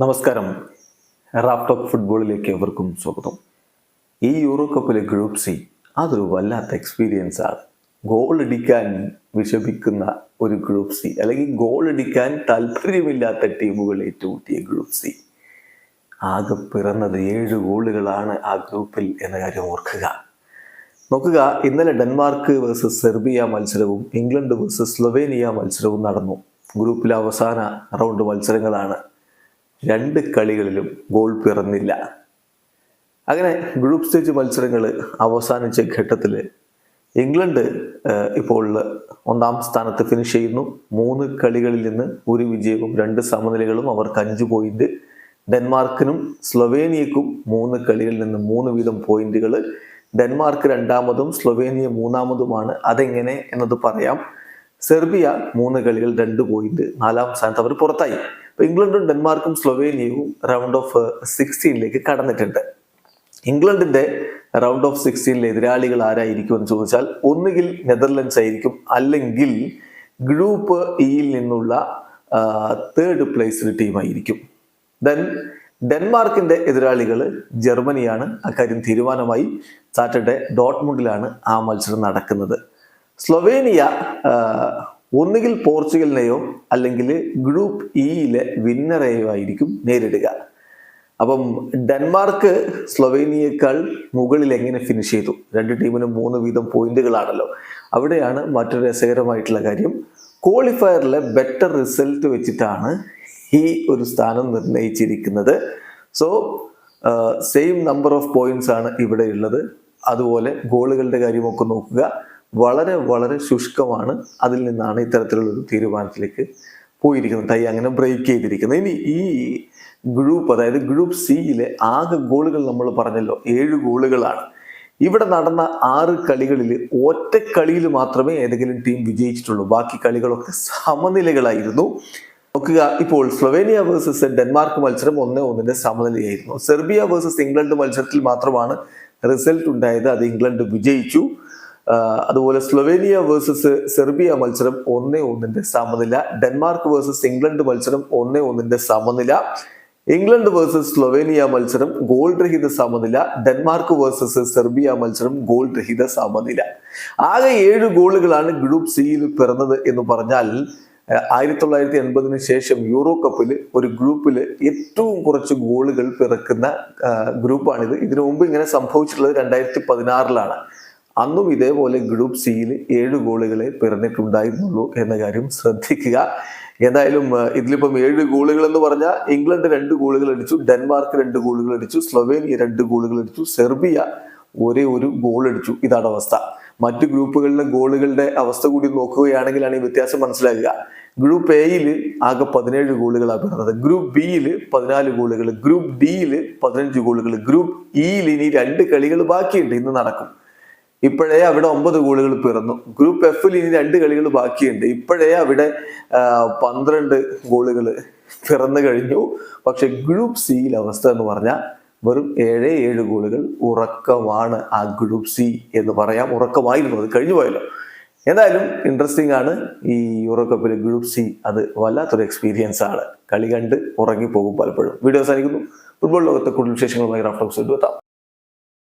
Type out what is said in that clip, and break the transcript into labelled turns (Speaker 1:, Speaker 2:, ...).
Speaker 1: നമസ്കാരം. റാപ്ടോപ്പ് ഫുട്ബോളിലേക്ക് എവർക്കും സ്വാഗതം. ഈ യൂറോ കപ്പിലെ ഗ്രൂപ്പ് സി അതൊരു വല്ലാത്ത എക്സ്പീരിയൻസ് ആണ്. ഗോൾ അടിക്കാൻ വിഷമിക്കുന്ന ഒരു ഗ്രൂപ്പ് സി അല്ലെങ്കിൽ ഗോൾ അടിക്കാൻ താല്പര്യമില്ലാത്ത ടീമുകൾ ഏറ്റുമുട്ടിയ ഗ്രൂപ്പ് സി. ആകെ പിറന്നത് ഏഴ് ഗോളുകളാണ് ആ ഗ്രൂപ്പിൽ എന്ന കാര്യം ഓർക്കുക. നോക്കുക ഇന്നലെ ഡെൻമാർക്ക് വേഴ്സസ് സെർബിയ മത്സരവും ഇംഗ്ലണ്ട് വേഴ്സസ് സ്ലൊവേനിയ മത്സരവും നടന്നു. ഗ്രൂപ്പിലെ അവസാന റൗണ്ട് മത്സരങ്ങളാണ്. രണ്ട് കളികളിലും ഗോൾ പിറന്നില്ല. അങ്ങനെ ഗ്രൂപ്പ് സ്റ്റേജ് മത്സരങ്ങൾ അവസാനിച്ച ഘട്ടത്തിൽ ഇംഗ്ലണ്ട് ഇപ്പോൾ ഒന്നാം സ്ഥാനത്ത് ഫിനിഷ് ചെയ്യുന്നു. മൂന്ന് കളികളിൽ നിന്ന് ഒരു വിജയവും രണ്ട് സമനിലകളും അവർക്ക് അഞ്ച് പോയിന്റ് ഡെൻമാർക്കിനും സ്ലൊവേനിയക്കും മൂന്ന് കളികളിൽ നിന്ന് മൂന്ന് വീതം പോയിന്റുകൾ ഡെൻമാർക്ക് രണ്ടാമതും സ്ലൊവേനിയ മൂന്നാമതുമാണ്. അതെങ്ങനെ എന്നത് പറയാം. സെർബിയ മൂന്ന് കളികൾ രണ്ട് പോയിന്റ് നാലാം സ്ഥാനത്ത് അവർ പുറത്തായി. ഇംഗ്ലണ്ടും ഡെൻമാർക്കും സ്ലൊവേനിയയും റൗണ്ട് ഓഫ് സിക്സ്റ്റീനിലേക്ക് കടന്നിട്ടുണ്ട്. ഇംഗ്ലണ്ടിന്റെ റൗണ്ട് ഓഫ് സിക്സ്റ്റീനിലെ എതിരാളികൾ ആരായിരിക്കും എന്ന് ചോദിച്ചാൽ ഒന്നുകിൽ നെതർലൻഡ്സ് ആയിരിക്കും അല്ലെങ്കിൽ ഗ്രൂപ്പ് ഇയിൽ നിന്നുള്ള തേർഡ് പ്ലേസ്ഡ് ടീമായിരിക്കും ദെൻ ഡെൻമാർക്കിന്റെ എതിരാളികൾ ജർമ്മനിയാണ്. അക്കാര്യം തീരുമാനമായി. സാറ്റർഡേ ഡോട്ട്മുണ്ടിലാണ് ആ മത്സരം നടക്കുന്നത്. സ്ലൊവേനിയ ഒന്നുകിൽ പോർച്ചുഗലിനെയോ അല്ലെങ്കിൽ ഗ്രൂപ്പ് ഇയിലെ വിന്നറെയോ ആയിരിക്കും നേരിടുക. അപ്പം ഡെൻമാർക്ക് സ്ലൊവേനിയേക്കാൾ മുകളിൽ എങ്ങനെ ഫിനിഷ് ചെയ്തു? രണ്ട് ടീമിനും മൂന്ന് വീതം പോയിന്റുകളാണല്ലോ. അവിടെയാണ് മറ്റൊരു രസകരമായിട്ടുള്ള കാര്യം. ക്വാളിഫയറിലെ ബെറ്റർ റിസൾട്ട് വെച്ചിട്ടാണ് ഈ ഒരു സ്ഥാനം നിർണയിച്ചിരിക്കുന്നത്. So same number of points ആണ് ഇവിടെയുള്ളത് അതുപോലെ ഗോളുകളുടെ കാര്യമൊക്കെ നോക്കുക. വളരെ വളരെ ശുഷ്കമാണ് അതിൽ നിന്നാണ് ഇത്തരത്തിലുള്ള ഒരു തീരുമാനത്തിലേക്ക് പോയിരിക്കുന്നത്. തൈ അങ്ങനെ ബ്രേക്ക് ചെയ്തിരിക്കുന്നത്. ഇനി ഈ ഗ്രൂപ്പ് അതായത് ഗ്രൂപ്പ് സിയിലെ ആകെ ഗോളുകൾ നമ്മൾ പറഞ്ഞല്ലോ. ഏഴ് ഗോളുകളാണ്. ഇവിടെ നടന്ന ആറ് കളികളിൽ ഒറ്റ കളിയിൽ മാത്രമേ ഏതെങ്കിലും ടീം വിജയിച്ചിട്ടുള്ളൂ. ബാക്കി കളികളൊക്കെ സമനിലകളായിരുന്നു. നോക്കുക ഇപ്പോൾ സ്ലൊവേനിയ വേഴ്സസ് ഡെൻമാർക്ക് മത്സരം ഒന്നേ ഒന്നിന്റെ സമനിലയായിരുന്നു. സെർബിയ വേഴ്സസ് ഇംഗ്ലണ്ട് മത്സരത്തിൽ മാത്രമാണ് റിസൾട്ട് ഉണ്ടായത്. അത് ഇംഗ്ലണ്ട് വിജയിച്ചു. അതുപോലെ സ്ലൊവേനിയ വേഴ്സസ് സെർബിയ മത്സരം ഒന്നേ ഒന്നിന്റെ സമനില. ഡെൻമാർക്ക് വേഴ്സസ് ഇംഗ്ലണ്ട് മത്സരം ഒന്നേ ഒന്നിന്റെ സമനില. ഇംഗ്ലണ്ട് വേഴ്സസ് സ്ലൊവേനിയ മത്സരം ഗോൾ രഹിത സമനില. ഡെൻമാർക്ക് വേഴ്സസ് സെർബിയ മത്സരം ഗോൾ രഹിത സമനില. ആകെ ഏഴ് ഗോളുകളാണ് ഗ്രൂപ്പ് സിയിൽ പിറന്നത് എന്ന് പറഞ്ഞാൽ ആയിരത്തി തൊള്ളായിരത്തി എൺപതിന് ശേഷം യൂറോ കപ്പിൽ ഒരു ഗ്രൂപ്പിൽ ഏറ്റവും കുറച്ച് ഗോളുകൾ പിറക്കുന്ന ഗ്രൂപ്പാണിത്. ഇതിനു മുമ്പ് ഇങ്ങനെ സംഭവിച്ചിട്ടുള്ളത് രണ്ടായിരത്തി പതിനാറിലാണ്. അന്നും ഇതേപോലെ ഗ്രൂപ്പ് സിയിൽ ഏഴ് ഗോളുകളെ പിറന്നിട്ടുണ്ടായിരുന്നുള്ളൂ എന്ന കാര്യം ശ്രദ്ധിക്കുക. എന്തായാലും ഇതിലിപ്പം ഏഴ് ഗോളുകൾ എന്ന് പറഞ്ഞാൽ ഇംഗ്ലണ്ട് രണ്ട് ഗോളുകൾ അടിച്ചു ഡെൻമാർക്ക് രണ്ട് ഗോളുകൾ അടിച്ചു സ്ലൊവേനിയ രണ്ട് ഗോളുകൾ അടിച്ചു സെർബിയ ഒരേ ഒരു ഗോൾ അടിച്ചു. ഇതാണ് അവസ്ഥ. മറ്റു ഗ്രൂപ്പുകളിലെ ഗോളുകളുടെ അവസ്ഥ കൂടി നോക്കുകയാണെങ്കിലാണ് ഈ വ്യത്യാസം മനസ്സിലാക്കുക ഗ്രൂപ്പ് എയിൽ ആകെ പതിനേഴ് ഗോളുകളാണ് പിറന്നത്. ഗ്രൂപ്പ് ബിയിൽ പതിനാല് ഗോളുകൾ ഗ്രൂപ്പ് ഡിയിൽ പതിനഞ്ച് ഗോളുകൾ ഗ്രൂപ്പ് ഇയിൽ ഇനി രണ്ട് കളികൾ ബാക്കിയുണ്ട്. ഇന്ന് നടക്കും. ഇപ്പോഴേ അവിടെ ഒമ്പത് ഗോളുകൾ പിറന്നു. ഗ്രൂപ്പ് എഫിൽ ഇനി രണ്ട് കളികൾ ബാക്കിയുണ്ട്. ഇപ്പോഴേ അവിടെ പന്ത്രണ്ട് ഗോളുകൾ പിറന്നു കഴിഞ്ഞു. പക്ഷെ ഗ്രൂപ്പ് സിയിൽ അവസ്ഥ എന്ന് പറഞ്ഞാൽ വെറും ഏഴ് ഏഴ് ഗോളുകൾ ഉറക്കമാണ് ആ ഗ്രൂപ്പ് സി എന്ന് പറയാം. ഉറക്കമായിരുന്നു അത്. കഴിഞ്ഞു പോയല്ലോ. എന്തായാലും ഇൻട്രസ്റ്റിംഗ് ആണ് ഈ യൂറോ കപ്പിലെ ഗ്രൂപ്പ് സി അത് വല്ലാത്തൊരു എക്സ്പീരിയൻസ് ആണ്. കളി കണ്ട് ഉറങ്ങിപ്പോകും പലപ്പോഴും. വീഡിയോ അവസാനിക്കുന്നു. ഫുട്ബോൾ ലോകത്തെ കൂടുതൽ വിശേഷങ്ങളുമായി റാഫ്റ്റോക്സ് എത്താം.